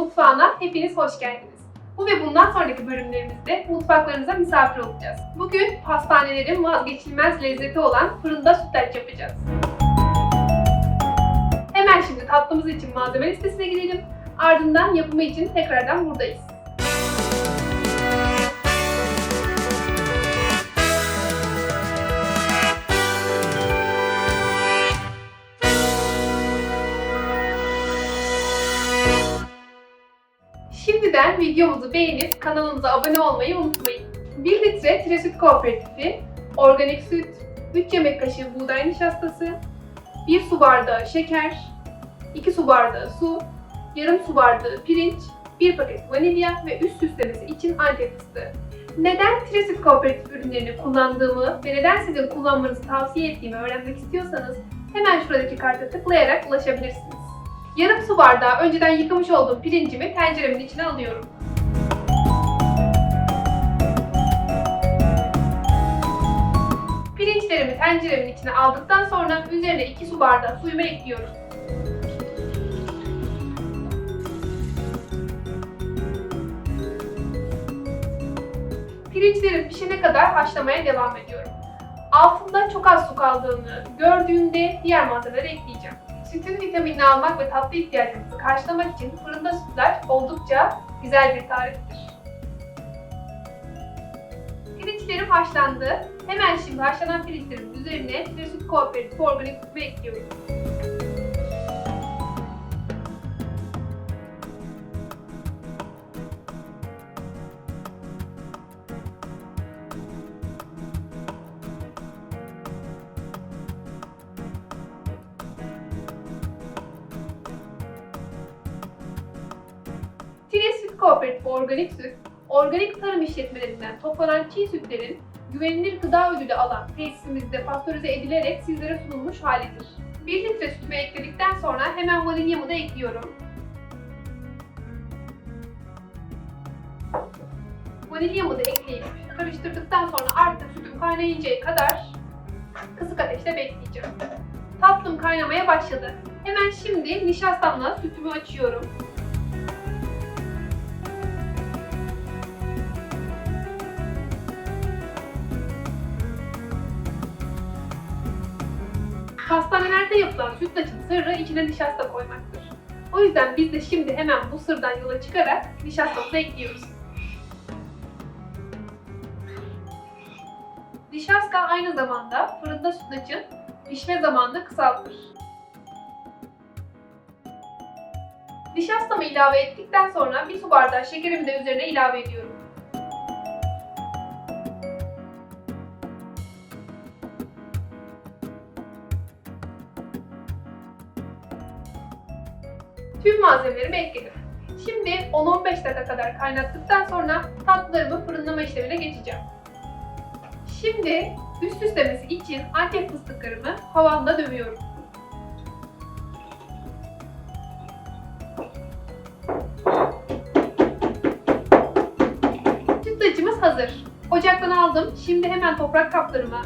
mutfağına hepiniz hoş geldiniz. Bu ve bundan sonraki bölümlerimizde mutfaklarınıza misafir olacağız. Bugün pastanelerin vazgeçilmez lezzeti olan fırında sütlaç yapacağız. Hemen şimdi tatlımız için malzeme listesine gidelim. Ardından yapımı için tekrardan buradayız. Şimdiden videomuzu beğenip kanalımıza abone olmayı unutmayın. 1 litre Tire Süt Kooperatifi, organik süt, 3 yemek kaşığı buğday nişastası, 1 su bardağı şeker, 2 su bardağı su, yarım su bardağı pirinç, 1 paket vanilya ve üst süslemesi için antep fıstığı. Neden Tire Süt Kooperatif ürünlerini kullandığımı ve neden sizin kullanmanızı tavsiye ettiğimi öğrenmek istiyorsanız hemen şuradaki karta tıklayarak ulaşabilirsiniz. Yarım su bardağı önceden yıkamış olduğum pirincimi tenceremin içine alıyorum. Pirinçlerimi tenceremin içine aldıktan sonra üzerine 2 su bardağı suyumu ekliyorum. Pirinçlerim pişene kadar haşlamaya devam ediyorum. Altında çok az su kaldığını gördüğümde diğer malzemeleri ekleyeceğim. Sütün vitaminini almak ve tatlı ihtiyacımızı karşılamak için fırında sütlaç oldukça güzel bir tariftir. Pirinçlerim haşlandı. Hemen şimdi haşlanan pirinçlerin üzerine bir süt kooperatif organik sütümü ekliyorum. Kooperatif Organik Süt, organik tarım işletmelerinden toplanan çiğ sütlerin güvenilir gıda ödülü alan tesisimizde pastörize edilerek sizlere sunulmuş halidir. 1 litre sütümü ekledikten sonra hemen vanilyamı da ekliyorum. Vanilyamı da ekleyip karıştırdıktan sonra artık sütüm kaynayıncaya kadar kısık ateşte bekleyeceğim. Tatlım kaynamaya başladı. Hemen şimdi nişastamla sütümü açıyorum. Pastanelerde yapılan sütlaçın sırrı içine nişasta koymaktır. O yüzden biz de şimdi hemen bu sırdan yola çıkarak nişastamızı ekliyoruz. Nişasta aynı zamanda fırında sütlaçın pişme zamanını kısaltır. Nişastamı ilave ettikten sonra bir su bardağı şekerimi de üzerine ilave ediyorum. Tüm malzemelerimi ekledim. Şimdi 10-15 dakika kadar kaynattıktan sonra tatlılarımı fırınlama işlemine geçeceğim. Şimdi üst süslemesi için antep fıstıklarımı havanda dövüyorum. Sütlacımız hazır. Ocaktan aldım. Şimdi hemen toprak kaplarıma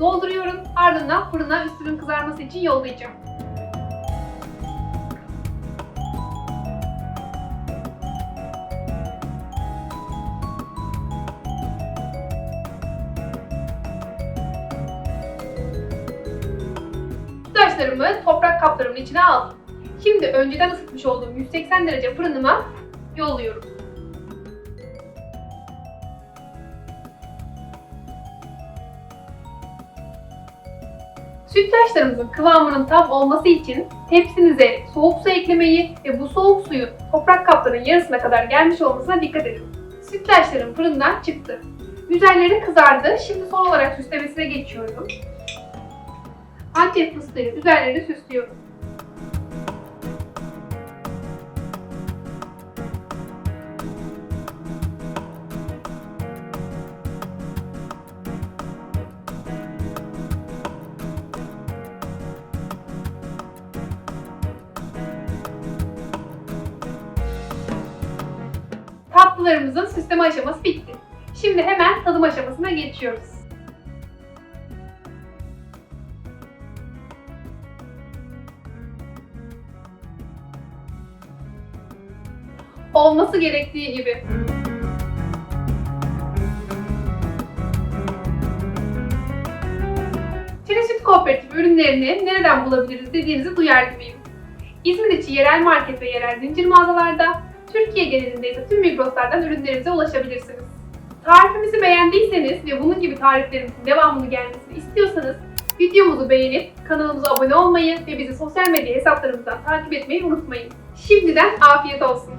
dolduruyorum. Ardından fırına üstünün kızarması için yollayacağım. Sütlaçlarımı toprak kaplarımın içine aldım. Şimdi önceden ısıtmış olduğum 180 derece fırınıma yolluyorum. Sütlaçlarımızın kıvamının tam olması için tepsinize soğuk su eklemeyi ve bu soğuk suyun toprak kapların yarısına kadar gelmiş olmasına dikkat edin. Sütlaçlarım fırından çıktı. Üzerleri kızardı. Şimdi son olarak süslemesine geçiyorum. Antep fıstığı üzerlerini süslüyorum. Tatlılarımızın süsleme aşaması bitti. Şimdi hemen tadım aşamasına geçiyoruz. Olması gerektiği gibi. Çeşit Kooperatif ürünlerini nereden bulabiliriz dediğinizi duyar gibiyim. İzmir içi yerel market ve yerel zincir mağazalarda, Türkiye genelinde ise tüm Migros'lardan ürünlerimize ulaşabilirsiniz. Tarifimizi beğendiyseniz ve bunun gibi tariflerimizin devamını gelmesini istiyorsanız videomuzu beğenip kanalımıza abone olmayı ve bizi sosyal medya hesaplarımızdan takip etmeyi unutmayın. Şimdiden afiyet olsun.